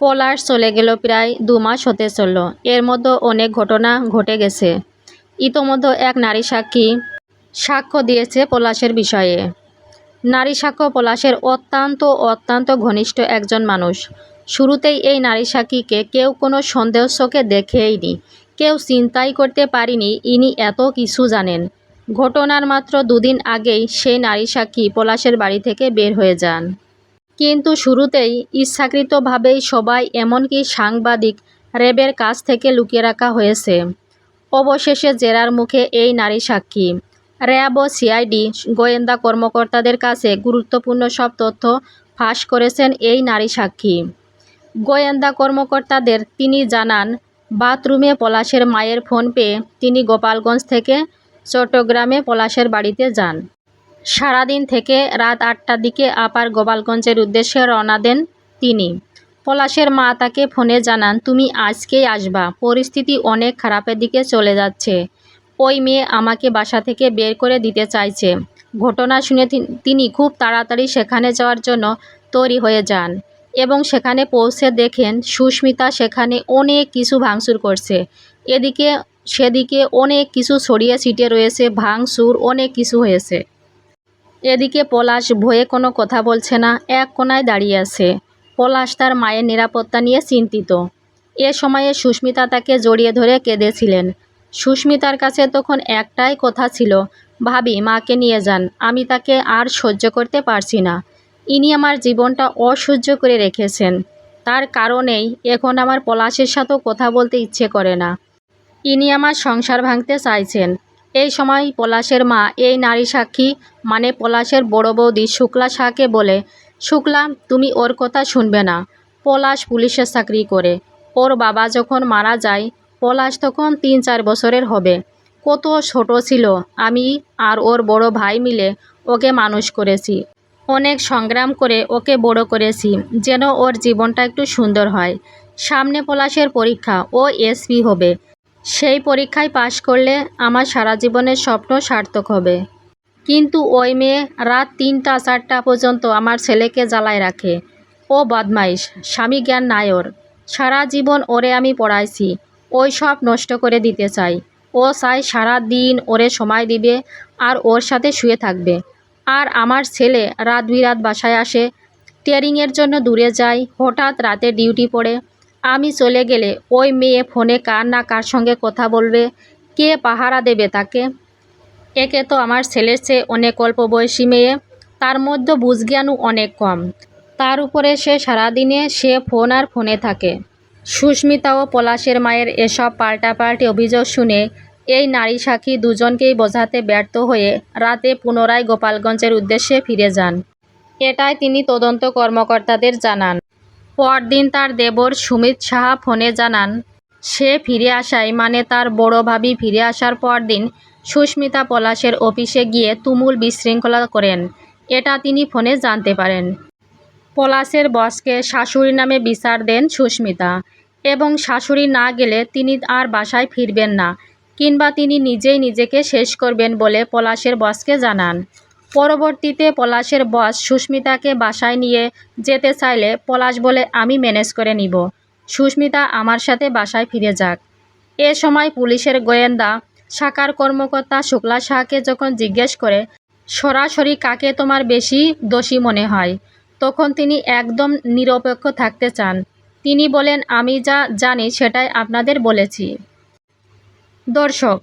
পলাশ চলে গেল প্রায় দু মাস হতে চলল। এর মধ্যে অনেক ঘটনা ঘটে গেছে। ইতোমধ্যে এক নারী সাক্ষী সাক্ষ্য দিয়েছে পলাশের বিষয়ে। নারী সাক্ষ্য পলাশের অত্যন্ত অত্যন্ত ঘনিষ্ঠ একজন মানুষ। শুরুতেই এই নারী সাক্ষীকে কেউ কোনো সন্দেহ চোখে দেখেইনি। কেউ চিন্তাই করতে পারিনি ইনি এত কিছু জানেন। ঘটনার মাত্র দুদিন আগেই সেই নারী সাক্ষী পলাশের বাড়ি থেকে বের হয়ে যান। কিন্তু শুরুতেই ইচ্ছাকৃতভাবেই সবাই এমনকি সাংবাদিক র্যাবের কাছ থেকে লুকিয়ে রাখা হয়েছে। অবশেষে জেরার মুখে এই নারী সাক্ষী। র্যাব ও সিআইডি গোয়েন্দা কর্মকর্তাদের কাছে গুরুত্বপূর্ণ সব তথ্য ফাঁস করেছেন এই নারী সাক্ষী। গোয়েন্দা কর্মকর্তাদের তিনি জানান, বাথরুমে পলাশের মায়ের ফোন পেয়ে তিনি গোপালগঞ্জ থেকে চট্টগ্রামে পলাশের বাড়িতে যান। সারাদিন থেকে রাত আটটার দিকে আপার গোপালগঞ্জের উদ্দেশ্যে রওনা দেন তিনি। পলাশের মা তাকে ফোনে জানান, তুমি আজকেই আসবা। পরিস্থিতি অনেক খারাপের দিকে চলে যাচ্ছে। ওই মেয়ে আমাকে বাসা থেকে বের করে দিতে চাইছে। ঘটনা শুনে তিনি খুব তাড়াতাড়ি সেখানে যাওয়ার জন্য তৈরি হয়ে যান এবং সেখানে পৌঁছে দেখেন সুস্মিতা সেখানে অনেক কিছু ভাঙচুর করছে। এদিকে, সেদিকে অনেক কিছু ছড়িয়ে ছিটিয়ে রয়েছে, ভাঙচুর অনেক কিছু হয়েছে। এদিকে পলাশ ভয়ে কোনো কথা বলছে না, এক কোনায় দাঁড়িয়ে আছে। পলাশ তার মায়ের নিরাপত্তা নিয়ে চিন্তিত। এ সময়ে সুস্মিতা তাকে জড়িয়ে ধরে কেঁদেছিলেন। সুস্মিতার কাছে তখন একটাই কথা ছিল, ভাবি, মাকে নিয়ে যান, আমি তাকে আর সহ্য করতে পারছি না। ইনি আমার জীবনটা অসহ্য করে রেখেছেন। তার কারণেই এখন আমার পলাশের সাথেও কথা বলতে ইচ্ছে করে না। ইনি আমার সংসার ভাঙতে চাইছেন। এই সময় পলাশের মা, এই নারী সাক্ষী মানে পলাশের বড় বৌদি শুক্লা শাহকে বলে, শুক্লা, তুমি ওর কথা শুনবে না। পলাশ পুলিশের চাকরি করে। ওর বাবা যখন মারা যায়, পলাশ তখন তিন চার বছরের হবে। কত ছোট ছিল। আমি আর ওর বড় ভাই মিলে ওকে মানুষ করেছি। অনেক সংগ্রাম করে ওকে বড় করেছি, যেন ওর জীবনটা একটু সুন্দর হয়। সামনে পলাশের পরীক্ষা, ও এসপি হবে। সেই পরীক্ষায় পাশ করলে আমার সারা জীবনের স্বপ্ন সার্থক হবে। কিন্তু ওই মেয়ে রাত তিনটা চারটা পর্যন্ত আমার ছেলেকে জ্বালায় রাখে। ও বদমাইশ, স্বামী জ্ঞান নাই ওর সারা জীবন ওরে আমি পড়াইছি, ওই সব নষ্ট করে দিতে চাই। ও চাই সারা দিন ওরে সময় দিবে আর ওর সাথে শুয়ে থাকবে। আর আমার ছেলে রাত বিরাত বাসায় আসে, টেরিংয়ের জন্য দূরে যায়, হঠাৎ রাতে ডিউটি পড়ে। আমি চলে গেলে ওই মেয়ে ফোনে কার না কার সঙ্গে কথা বলবে? কে পাহারা দেবে তাকে? একে তো আমার ছেলের চেয়ে অনেক অল্প বয়সী মেয়ে। তার মধ্যে বুঝজ্ঞানও অনেক কম। তার উপরে সে সারাদিনে সে ফোন আর ফোনে থাকে। সুস্মিতা ও পলাশের মায়ের এসব পাল্টাপাল্টি অভিযোগ শুনে এই নারী সাক্ষী দুজনকেই বোঝাতে ব্যর্থ হয়ে রাতে পুনরায় গোপালগঞ্জের উদ্দেশ্যে ফিরে যান। এটাই তিনি তদন্ত কর্মকর্তাদের জানান। পরদিন তার দেবর সুমিত সাহা ফোনে জানান, সে ফিরে আসায় মানে তার বড় ভাবি ফিরে আসার পরদিন সুস্মিতা পলাশের অফিসে গিয়ে তুমুল বিশৃঙ্খলা করেন। এটা তিনি ফোনে জানতে পারেন। পলাশের বসকে শাশুড়ি নামে বিচার দেন সুস্মিতা এবং শাশুড়ি না গেলে তিনি আর বাসায় ফিরবেন না কিংবা তিনি নিজেই নিজেকে শেষ করবেন বলে পলাশের বসকে জানান। পরবর্তীতে পলাশের বস সুস্মিতাকে বাসায় নিয়ে যেতে চাইলে পলাশ বলে, আমি ম্যানেজ করে নিব। সুস্মিতা আমার সাথে বাসায় ফিরে যাক। এ সময় পুলিশের গোয়েন্দা শাখার কর্মকর্তা শুক্লা শাহকে যখন জিজ্ঞেস করে, সরাসরি কাকে তোমার বেশি দোষী মনে হয়? তখন তিনি একদম নিরপেক্ষ থাকতে চান। তিনি বলেন, আমি যা জানি সেটাই আপনাদের বলেছি। দর্শক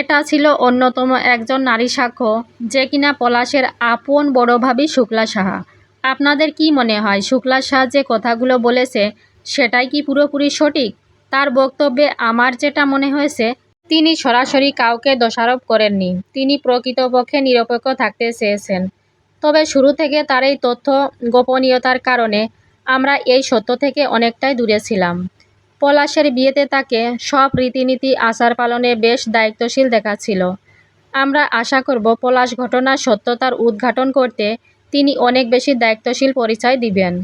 এটা ছিল অন্যতম একজন নারী সাক্ষ্য, যে কিনা পলাশের আপন বড় ভাবি শুক্লা সাহা। আপনাদের কি মনে হয় শুক্লা সাহা যে কথাগুলো বলেছে, সেটাই কি পুরোপুরি সঠিক? তার বক্তব্যে আমার যেটা মনে হয়েছে, তিনি সরাসরি কাউকে দোষারোপ করেননি। তিনি প্রকৃতপক্ষে নিরপেক্ষ থাকতে চেয়েছেন। তবে শুরু থেকে তার এই তথ্য গোপনীয়তার কারণে আমরা এই সত্য থেকে অনেকটাই দূরে ছিলাম। পলাশের বিয়েতে তাকে সব রীতিনীতি আচার পালনে বেশ দায়িত্বশীল দেখাচ্ছিল। আমরা আশা করব পলাশ ঘটনার সত্যতার উদ্ঘাটন করতে তিনি অনেক বেশি দায়িত্বশীল পরিচয় দিবেন।